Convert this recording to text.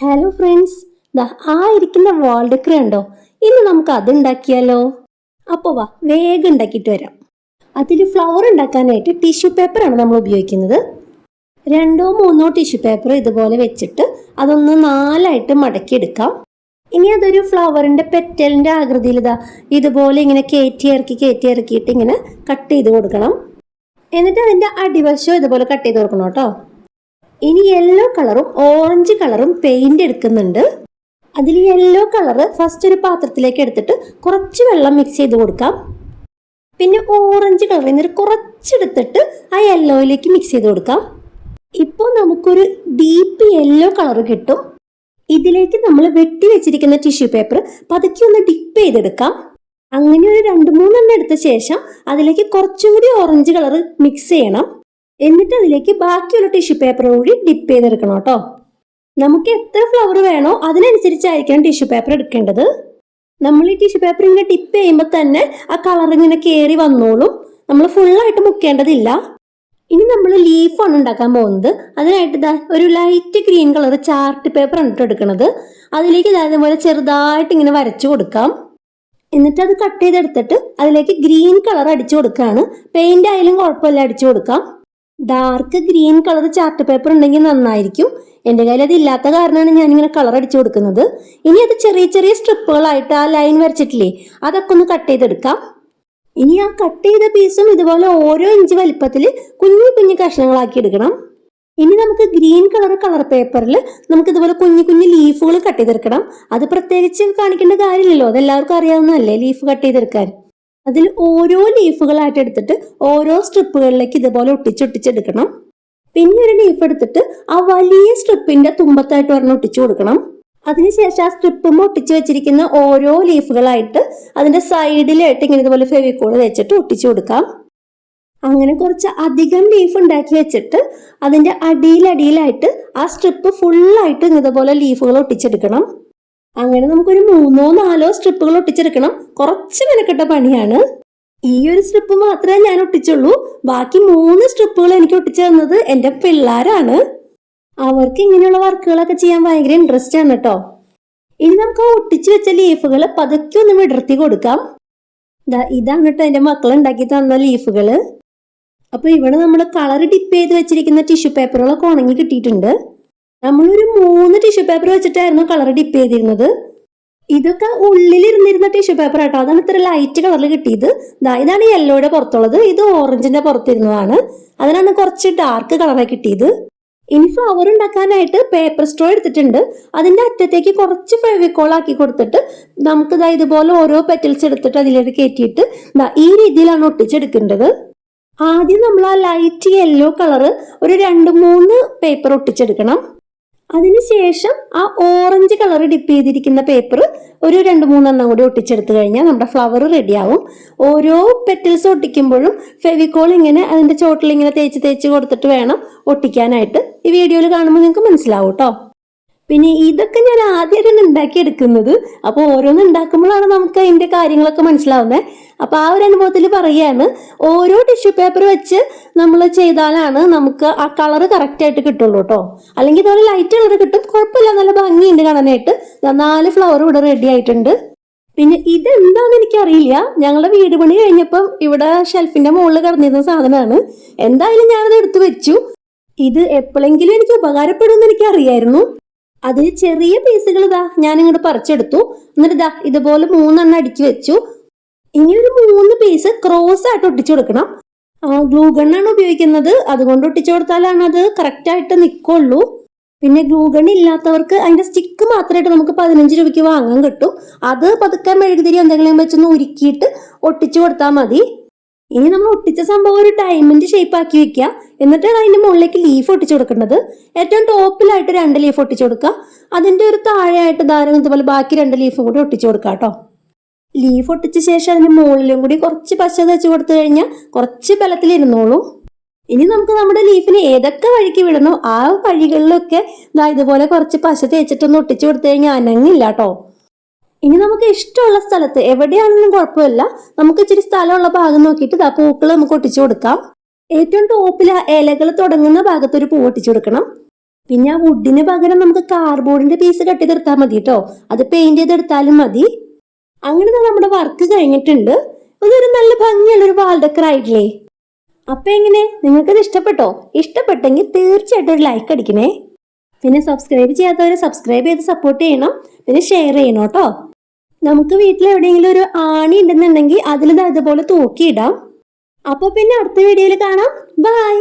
Hello friends ദാ ആ ഇരിക്കുന്ന വാൾ ഡെക്കർ ഉണ്ടോ ഇന്ന് നമുക്ക് അത് ഉണ്ടാക്കിയാലോ? അപ്പോൾ വാ വേഗം ഉണ്ടാക്കിയിട്ട് വരാം. അതിൽ ഫ്ലവർ ഉണ്ടാക്കാനായിട്ട് ടിഷ്യൂ പേപ്പറാണ് നമ്മൾ ഉപയോഗിക്കുന്നത്. രണ്ടോ മൂന്നോ ടിഷ്യൂ പേപ്പർ ഇതുപോലെ വെച്ചിട്ട് അതൊന്ന് നാലായിട്ട് മടക്കിയെടുക്കാം. ഇനി അതൊരു ഫ്ലവറിന്റെ പെറ്റലിന്റെ ആകൃതിയിൽ ഇതാ ഇതുപോലെ ഇങ്ങനെ കയറ്റി ഇറക്കി കയറ്റി ഇറക്കിയിട്ട് ഇങ്ങനെ കട്ട് ചെയ്ത് കൊടുക്കണം. എന്നിട്ട് അതിന്റെ അടിവശം ഇതുപോലെ കട്ട് ചെയ്ത് കൊടുക്കണം കേട്ടോ. ഇനി യെല്ലോ കളറും ഓറഞ്ച് കളറും പെയിന്റ് എടുക്കുന്നുണ്ട്. അതിൽ യെല്ലോ കളറ് ഫസ്റ്റ് ഒരു പാത്രത്തിലേക്ക് എടുത്തിട്ട് കുറച്ച് വെള്ളം മിക്സ് ചെയ്ത് കൊടുക്കാം. പിന്നെ ഓറഞ്ച് കളർ എന്നിട്ട് കുറച്ചെടുത്തിട്ട് ആ യെല്ലോയിലേക്ക് മിക്സ് ചെയ്ത് കൊടുക്കാം. ഇപ്പോൾ നമുക്കൊരു ഡീപ്പ് യെല്ലോ കളർ കിട്ടും. ഇതിലേക്ക് നമ്മൾ വെട്ടി വെച്ചിരിക്കുന്ന ടിഷ്യൂ പേപ്പർ പതുക്കി ഒന്ന് ഡിപ്പ് ചെയ്തെടുക്കാം. അങ്ങനെ ഒരു രണ്ട് മൂന്നെണ്ണം എടുത്ത ശേഷം അതിലേക്ക് കുറച്ചും കൂടി ഓറഞ്ച് കളർ മിക്സ് ചെയ്യണം. എന്നിട്ട് അതിലേക്ക് ബാക്കിയുള്ള ടിഷ്യൂ പേപ്പർ കൂടി ഡിപ്പ് ചെയ്തെടുക്കണം കേട്ടോ. നമുക്ക് എത്ര ഫ്ലവർ വേണോ അതിനനുസരിച്ചായിരിക്കണം ടിഷ്യൂ പേപ്പർ എടുക്കേണ്ടത്. നമ്മൾ ഈ ടിഷ്യൂ പേപ്പർ ഇങ്ങനെ ഡിപ്പ് ചെയ്യുമ്പോൾ തന്നെ ആ കളർ ഇങ്ങനെ കയറി വന്നോളും. നമ്മൾ ഫുള്ളായിട്ട് മുക്കേണ്ടതില്ല. ഇനി നമ്മൾ ലീഫാണ് ഉണ്ടാക്കാൻ പോകുന്നത്. അതിനായിട്ട് ഒരു light green colour chart paper ആണ് എടുക്കുന്നത് അതിലേക്ക് ഇതാ ഇതുപോലെ ചെറുതായിട്ട് ഇങ്ങനെ വരച്ചു കൊടുക്കാം. എന്നിട്ട് അത് കട്ട് ചെയ്തെടുത്തിട്ട് അതിലേക്ക് ഗ്രീൻ കളർ അടിച്ചു കൊടുക്കുകയാണ്. പെയിന്റ് ആയാലും കുഴപ്പമില്ല അടിച്ചു കൊടുക്കാം. Dark green colour chart paper ഉണ്ടെങ്കിൽ നന്നായിരിക്കും. എന്റെ കയ്യിൽ അത് ഇല്ലാത്ത കാരണമാണ് ഞാൻ ഞാനിങ്ങനെ കളർ അടിച്ചു കൊടുക്കുന്നത്. ഇനി അത് ചെറിയ ചെറിയ സ്ട്രിപ്പുകളായിട്ട് ആ ലൈൻ വരച്ചിട്ടില്ലേ? അതൊക്കെ ഒന്ന് കട്ട് ചെയ്തെടുക്കാം. ഇനി ആ കട്ട് ചെയ്ത പീസും ഇതുപോലെ ഓരോ ഇഞ്ച് വലിപ്പത്തിൽ കുഞ്ഞു കുഞ്ഞു കഷ്ണങ്ങളാക്കി എടുക്കണം. ഇനി നമുക്ക് ഗ്രീൻ കളർ കളർ പേപ്പറിൽ നമുക്ക് ഇതുപോലെ കുഞ്ഞു കുഞ്ഞു ലീഫുകൾ കട്ട് ചെയ്തെടുക്കണം. അത് പ്രത്യേകിച്ച് കാണിക്കേണ്ട കാര്യമില്ലല്ലോ. അതെല്ലാവർക്കും അറിയാവുന്നതല്ലേ ലീഫ് കട്ട് ചെയ്തെടുക്കാൻ? അതിൽ ഓരോ ലീഫുകളായിട്ട് എടുത്തിട്ട് ഓരോ സ്ട്രിപ്പുകളിലേക്ക് ഇതുപോലെ ഒട്ടിച്ചൊട്ടിച്ചെടുക്കണം പിന്നെ ഒരു ലീഫ് എടുത്തിട്ട് ആ വലിയ സ്ട്രിപ്പിന്റെ തുമ്പത്തായിട്ട് ഒരെണ്ണം ഒട്ടിച്ചു കൊടുക്കണം. അതിനുശേഷം ആ സ്ട്രിപ്പും ഒട്ടിച്ചു വെച്ചിരിക്കുന്ന ഓരോ ലീഫുകളായിട്ട് അതിന്റെ സൈഡിലായിട്ട് ഇങ്ങനെ ഇതുപോലെ ഫെവിക്കോൾ വെച്ചിട്ട് ഒട്ടിച്ചു കൊടുക്കാം. അങ്ങനെ കുറച്ച് അധികം ലീഫ് ഉണ്ടാക്കി വെച്ചിട്ട് അതിന്റെ അടിയിലടിയിലായിട്ട് ആ സ്ട്രിപ്പ് ഫുള്ളായിട്ട് ഇതുപോലെ ലീഫുകൾ ഒട്ടിച്ചെടുക്കണം അങ്ങനെ നമുക്കൊരു മൂന്നോ നാലോ സ്ട്രിപ്പുകൾ ഒട്ടിച്ചെടുക്കണം. കുറച്ച് മെനക്കെട്ട പണിയാണ്. ഈ ഒരു സ്ട്രിപ്പ് മാത്രമേ ഞാൻ ഒട്ടിച്ചുള്ളൂ. ബാക്കി മൂന്ന് സ്ട്രിപ്പുകൾ എനിക്ക് ഒട്ടിച്ചു തന്നത് എന്റെ പിള്ളേരാണ്. അവർക്ക് ഇങ്ങനെയുള്ള വർക്കുകളൊക്കെ ചെയ്യാൻ ഭയങ്കര ഇൻട്രസ്റ്റ് ആണ് കേട്ടോ ഇനി നമുക്ക് ഒട്ടിച്ചു വെച്ച ലീഫുകൾ പതുക്കെ ഒന്ന് വിടർത്തി കൊടുക്കാം. ഇതാണ് കേട്ടോ എന്റെ മക്കൾ ഉണ്ടാക്കി തന്ന ലീഫുകൾ അപ്പൊ ഇവിടെ നമ്മൾ കളർ ഡിപ്പ് ചെയ്ത് വെച്ചിരിക്കുന്ന ടിഷ്യൂ പേപ്പറുകളൊക്കെ ഉണങ്ങി കിട്ടിയിട്ടുണ്ട്. നമ്മളൊരു മൂന്ന് ടിഷ്യൂ പേപ്പർ വെച്ചിട്ടായിരുന്നു കളർ ഡിപ്പ് ചെയ്തിരുന്നത്. ഇതൊക്കെ ഉള്ളിലിരുന്നിരുന്ന ടിഷ്യൂ പേപ്പർ ആട്ടോ. അതാണ് ഇത്ര ലൈറ്റ് കളറിൽ കിട്ടിയത്. ഇതാണ് യെല്ലോയുടെ പുറത്തുള്ളത്. ഇത് ഓറഞ്ചിന്റെ പുറത്തിരുന്നതാണ്. അതിനാണ് കുറച്ച് ഡാർക്ക് കളറായി കിട്ടിയത്. ഇനി ഫ്ലവർ ഉണ്ടാക്കാനായിട്ട് പേപ്പർ സ്ട്രോ എടുത്തിട്ടുണ്ട്. അതിന്റെ അറ്റത്തേക്ക് കുറച്ച് ഫെവിക്കോൾ ആക്കി കൊടുത്തിട്ട് നമുക്ക് ഇതാ ഇതുപോലെ ഓരോ പെറ്റൽസ് എടുത്തിട്ട് അതിലേക്ക് കയറ്റിയിട്ട് ഈ രീതിയിലാണ് ഒട്ടിച്ചെടുക്കേണ്ടത്. ആദ്യം നമ്മൾ ആ ലൈറ്റ് യെല്ലോ കളർ ഒരു രണ്ട് മൂന്ന് പേപ്പർ ഒട്ടിച്ചെടുക്കണം. അതിനുശേഷം ആ ഓറഞ്ച് കളർ ഡിപ്പ് ചെയ്തിരിക്കുന്ന പേപ്പർ ഒരു രണ്ട് മൂന്നെണ്ണം കൂടി ഒട്ടിച്ചെടുത്തു കഴിഞ്ഞാൽ നമ്മുടെ ഫ്ലവർ റെഡിയാവും ഓരോ പെറ്റൽസ് ഒട്ടിക്കുമ്പോഴും ഫെവിക്കോൾ ഇങ്ങനെ അതിന്റെ ചോട്ടിൽ ഇങ്ങനെ തേച്ച് തേച്ച് കൊടുത്തിട്ട് വേണം ഒട്ടിക്കാനായിട്ട്. ഈ വീഡിയോയിൽ കാണുമ്പോൾ നിങ്ങൾക്ക് മനസ്സിലാവും കേട്ടോ പിന്നെ ഇതൊക്കെ ഞാൻ ആദ്യമായിട്ടാണ് ഉണ്ടാക്കിയെടുക്കുന്നത്. അപ്പോൾ ഓരോന്ന് ഉണ്ടാക്കുമ്പോഴാണ് നമുക്ക് അതിന്റെ കാര്യങ്ങളൊക്കെ മനസ്സിലാവുന്നത് അപ്പോൾ ആ ഒരു അനുഭവത്തിൽ പറയുകയാണ് ഓരോ ടിഷ്യൂ പേപ്പർ വെച്ച് നമ്മൾ ചെയ്താലാണ് നമുക്ക് ആ കളർ കറക്റ്റായിട്ട് കിട്ടുള്ളൂ കേട്ടോ അല്ലെങ്കിൽ ഇതുപോലെ ലൈറ്റ് കളർ കിട്ടും കുഴപ്പമില്ല നല്ല ഭംഗിയുണ്ട് കാണാനായിട്ട്. നാല് ഫ്ലവർ ഇവിടെ റെഡി ആയിട്ടുണ്ട്. പിന്നെ ഇതെന്താന്ന് എനിക്കറിയില്ല. ഞങ്ങളുടെ വീട് പണി കഴിഞ്ഞപ്പം ഇവിടെ ഷെൽഫിന്റെ മുകളിൽ കിടന്നിരുന്ന സാധനമാണ്. എന്തായാലും ഞാനത് എടുത്തു വെച്ചു. ഇത് എപ്പോഴെങ്കിലും എനിക്ക് ഉപകാരപ്പെടുമെന്ന് എനിക്ക് അതിൽ ചെറിയ പീസുകൾ ഇതാ ഞാൻ ഇങ്ങോട്ട് പറിച്ചെടുത്തു. എന്നിട്ട് ഇതാ ഇതുപോലെ മൂന്നെണ്ണം അടിച്ചു വെച്ചു. ഇനി ഒരു മൂന്ന് പീസ് ക്രോസ് ആയിട്ട് ഒട്ടിച്ചു കൊടുക്കണം. ഗ്ലൂ ഗണ്ണാണ് ഉപയോഗിക്കുന്നത്. അതുകൊണ്ട് ഒട്ടിച്ചു കൊടുത്താലാണ് അത് കറക്റ്റ് ആയിട്ട് നിൽക്കുള്ളൂ പിന്നെ ഗ്ലൂ ഗൺ ഇല്ലാത്തവർക്ക് അതിന്റെ സ്റ്റിക്ക് മാത്രമായിട്ട് നമുക്ക് പതിനഞ്ച് രൂപയ്ക്ക് വാങ്ങാൻ കിട്ടും. അത് പതുക്കെ മെഴുകുതിരി എന്തെങ്കിലും വെച്ചൊന്ന് ഉരുക്കിയിട്ട് ഒട്ടിച്ചു കൊടുത്താൽ മതി. ഇനി നമ്മൾ ഒട്ടിച്ച സംഭവം ഒരു ഡയമണ്ട് ഷേപ്പ് ആക്കി വെക്കുക. എന്നിട്ടാണ് അതിന്റെ മുകളിലേക്ക് ലീഫ് ഒട്ടിച്ചു കൊടുക്കേണ്ടത്. ഏറ്റവും ടോപ്പിലായിട്ട് രണ്ട് ലീഫ് ഒട്ടിച്ചു കൊടുക്കുക. അതിന്റെ ഒരു താഴെയായിട്ട് ധാരണ ഇതുപോലെ ബാക്കി രണ്ട് ലീഫും കൂടി ഒട്ടിച്ചു കൊടുക്കുക കേട്ടോ. ലീഫ് ഒട്ടിച്ച ശേഷം അതിന്റെ മുകളിലും കൂടി കുറച്ച് പശ തേച്ച് കൊടുത്തു കഴിഞ്ഞാൽ കുറച്ച് ബലത്തിലിരുന്നോളൂ ഇനി നമുക്ക് നമ്മുടെ ലീഫിന് ഏതൊക്കെ വഴിക്ക് വിടണോ ആ വഴികളിലൊക്കെ ഇതാ ഇതുപോലെ കുറച്ച് പശ തേച്ചിട്ടൊന്ന് ഒട്ടിച്ചു കൊടുത്തു കഴിഞ്ഞാൽ അനങ്ങില്ല കേട്ടോ. ഇനി നമുക്ക് ഇഷ്ടമുള്ള സ്ഥലത്ത് എവിടെയാണെന്നും കുഴപ്പമില്ല. നമുക്ക് ഇച്ചിരി സ്ഥലമുള്ള ഭാഗം നോക്കിയിട്ട് ആ പൂക്കൾ നമുക്ക് ഒട്ടിച്ചു കൊടുക്കാം. ഏറ്റവും ടോപ്പിൽ ഇലകൾ തുടങ്ങുന്ന ഭാഗത്ത് ഒരു പൂ ഒട്ടിച്ചു കൊടുക്കണം. പിന്നെ ആ വുഡിന് പകരം നമുക്ക് കാർഡ്ബോർഡിന്റെ പീസ് കട്ടി തീർത്താൽ മതി കേട്ടോ അത് പെയിന്റ് ചെയ്തെടുത്താലും മതി. അങ്ങനെ നമ്മുടെ വർക്ക് കഴിഞ്ഞിട്ടുണ്ട്. ഇതൊരു നല്ല ഭംഗിയുള്ള ഒരു വാൾ ഡെക്കർ ആയിട്ടില്ലേ? അപ്പൊ എങ്ങനെ? നിങ്ങൾക്ക് നിങ്ങൾക്കത് ഇഷ്ടപ്പെട്ടോ? ഇഷ്ടപ്പെട്ടെങ്കിൽ തീർച്ചയായിട്ടും ഒരു ലൈക്ക് അടിക്കണേ. പിന്നെ സബ്സ്ക്രൈബ് ചെയ്യാത്തവരെ സബ്സ്ക്രൈബ് ചെയ്ത് സപ്പോർട്ട് ചെയ്യണം. പിന്നെ ഷെയർ ചെയ്യണം കേട്ടോ നമുക്ക് വീട്ടിൽ എവിടെയെങ്കിലും ഒരു ആണി ഉണ്ടെന്നുണ്ടെങ്കിൽ അതിൽ ഇതുപോലെ തൂക്കിയിടാം. അപ്പൊ പിന്നെ അടുത്ത വീഡിയോയിൽ കാണാം. ബൈ